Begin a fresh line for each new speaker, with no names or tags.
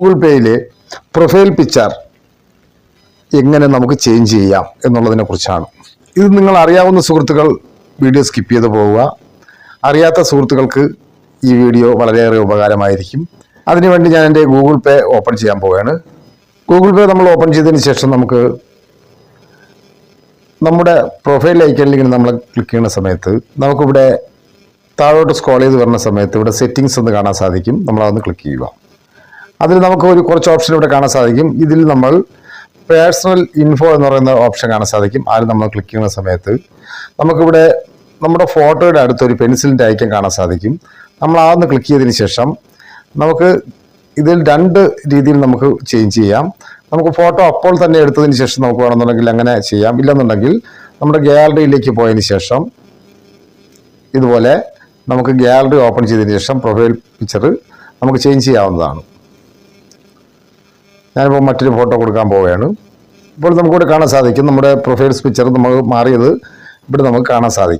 Google പേയിലെ profile picture എങ്ങനെ നമുക്ക് change ചെയ്യാം എന്നുള്ളതിനെ കുറിച്ചാണ്. ഇത് നിങ്ങൾ അറിയാവുന്ന സുഹൃത്തുക്കൾ വീഡിയോ സ്കിപ്പ് ചെയ്ത് പോവുക. അറിയാത്ത സുഹൃത്തുക്കൾക്ക് ഈ വീഡിയോ വളരെയേറെ ഉപകാരമായിരിക്കും. അതിനുവേണ്ടി ഞാൻ എന്റെ ഗൂഗിൾ പേ ഓപ്പൺ ചെയ്യാൻ പോവുകയാണ്. ഗൂഗിൾ പേ നമ്മൾ ഓപ്പൺ ചെയ്തതിന് ശേഷം നമുക്ക് നമ്മുടെ പ്രൊഫൈൽ ഇങ്ങനെ നമ്മൾ ക്ലിക്ക് ചെയ്യുന്ന സമയത്ത് നമുക്കിവിടെ താഴോട്ട് സ്ക്രോൾ ചെയ്ത് വരുന്ന സമയത്ത് ഇവിടെ സെറ്റിങ്സ് ഒന്ന് കാണാൻ സാധിക്കും. നമ്മളതൊന്ന് ക്ലിക്ക് ചെയ്യുക. അതിൽ നമുക്ക് ഒരു കുറച്ച് ഓപ്ഷൻ ഇവിടെ കാണാൻ സാധിക്കും. ഇതിൽ നമ്മൾ പേഴ്സണൽ ഇൻഫോ എന്ന് പറയുന്ന ഓപ്ഷൻ കാണാൻ സാധിക്കും. അതിൽ നമ്മൾ ക്ലിക്ക് ചെയ്യുന്ന സമയത്ത് നമുക്കിവിടെ നമ്മുടെ ഫോട്ടോയുടെ അടുത്ത് ഒരു പെൻസിലിന്റെ ഐക്കൺ കാണാൻ സാധിക്കും. നമ്മൾ ആ ഒന്ന് ക്ലിക്ക് ചെയ്തതിന് ശേഷം നമുക്ക് ഇതിൽ രണ്ട് രീതിയിൽ നമുക്ക് ചേഞ്ച് ചെയ്യാം. നമുക്ക് ഫോട്ടോ അപ്പോൾ തന്നെ എടുത്തതിന് ശേഷം നമുക്ക് വേണമെന്നുണ്ടെങ്കിൽ അങ്ങനെ ചെയ്യാം. ഇല്ലെന്നുണ്ടെങ്കിൽ നമ്മുടെ ഗ്യാലറിയിലേക്ക് പോയതിന് ശേഷം ഇതുപോലെ നമുക്ക് ഗ്യാലറി ഓപ്പൺ ചെയ്തതിന് ശേഷം പ്രൊഫൈൽ പിക്ചർ നമുക്ക് ചേഞ്ച് ചെയ്യാവുന്നതാണ്. ഞാനിപ്പോൾ മറ്റൊരു ഫോട്ടോ കൊടുക്കാൻ പോവുകയാണ്. ഇപ്പോൾ നമുക്കിവിടെ കാണാൻ സാധിക്കും. നമ്മുടെ പ്രൊഫൈൽസ് പിക്ചർ നമുക്ക് മാറിയത് ഇവിടെ നമുക്ക് കാണാൻ സാധിക്കും.